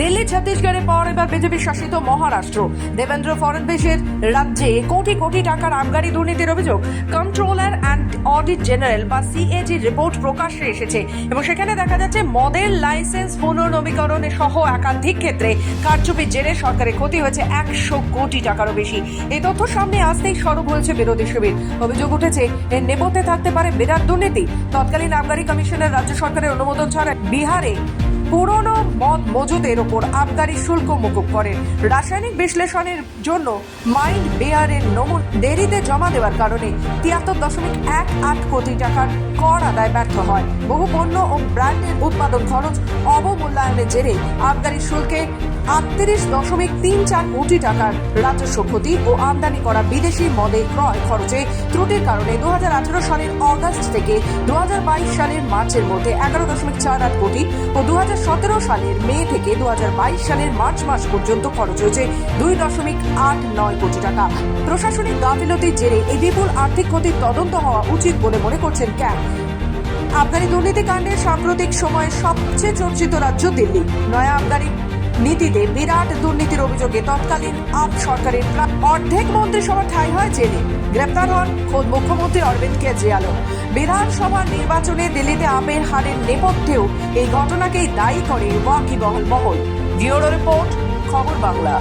দিল্লি ছত্তিশগড়ের পর এবার বিজেপি শাসিত মহারাষ্ট্র। দেবেন্দ্র ফডনবিসের রাজ্যে কোটি কোটি টাকার আবগারি দুর্নীতির অভিযোগ। কন্ট্রোলার অ্যান্ড অডিট জেনারেল বা সিএজি রিপোর্ট প্রকাশ্যে এসেছে। এবং সেখানে দেখা যাচ্ছে মডেল লাইসেন্স পুনর্নবীকরণে সহ একাধিক ক্ষেত্রে কারচুপির জেরে সরকারের ক্ষতি হয়েছে একশো কোটি টাকারও বেশি। এই তথ্য সামনে আসতেই সরব হয়েছে বিরোধী শিবির। অভিযোগ উঠেছে এর নেপথ্যে থাকতে পারে বিরাট দুর্নীতি। তৎকালীন আবগারি কমিশনের রাজ্য সরকারের অনুমোদন ছাড়া বিহারে পুরনো মদ মজুদের ওপর আবদারি শুল্ক মুকুব করেন। রাসায়নিক বিশ্লেষণের জন্য মাইন্ড বেয়ারের নমুন দেরিতে জমা দেওয়ার কারণে তিয়াত্তর দশমিক এক আট কোটি টাকার কর আদায় ব্যর্থ হয়। বহু পণ্য ও ব্র্যান্ডের উৎপাদন খরচ অবমূল্যায়নের জেরে আবদারি শুল্কে আটত্রিশ দশমিক তিন চার কোটি টাকার রাজস্ব ক্ষতি ও আমদানি করা বিদেশি মদে ক্রয় খরচে ত্রুটির কারণে দুহাজার আঠারো সালের অগাস্ট থেকে দুহাজার বাইশ সালের মার্চের মধ্যে এগারো দশমিক চার আট কোটি ও দুহাজার সতেরো সালের মে থেকে দু হাজার বাইশ সালের মার্চ মাস পর্যন্ত খরচ হয়েছে দুই দশমিক আট নয় কোটি টাকা। প্রশাসনিক গাফিলতির জেরে এই বিপুল আর্থিক ক্ষতির তদন্ত হওয়া উচিত বলে মনে করছেন ক্যাব আবগারি দুর্নীতি কাণ্ডে সাম্প্রতিক সময়ে সবচেয়ে চর্চিত রাজ্য দিল্লি। নয়া আবগারি নীতিতে বিরাট দুর্নীতির অভিযোগে তৎকালীন আপ সরকারের অর্ধেক মন্ত্রিসভা ঠাই হয় জেলে। গ্রেপ্তার হন খোদ মুখ্যমন্ত্রী অরবিন্দ কেজরিওয়াল বিধানসভা নির্বাচনে দিল্লিতে আপের হারের নেপথ্যেও এই ঘটনাকেই দায়ী করে ওয়াকিবহল মহল। ব্যুরো রিপোর্ট, খবর বাংলা।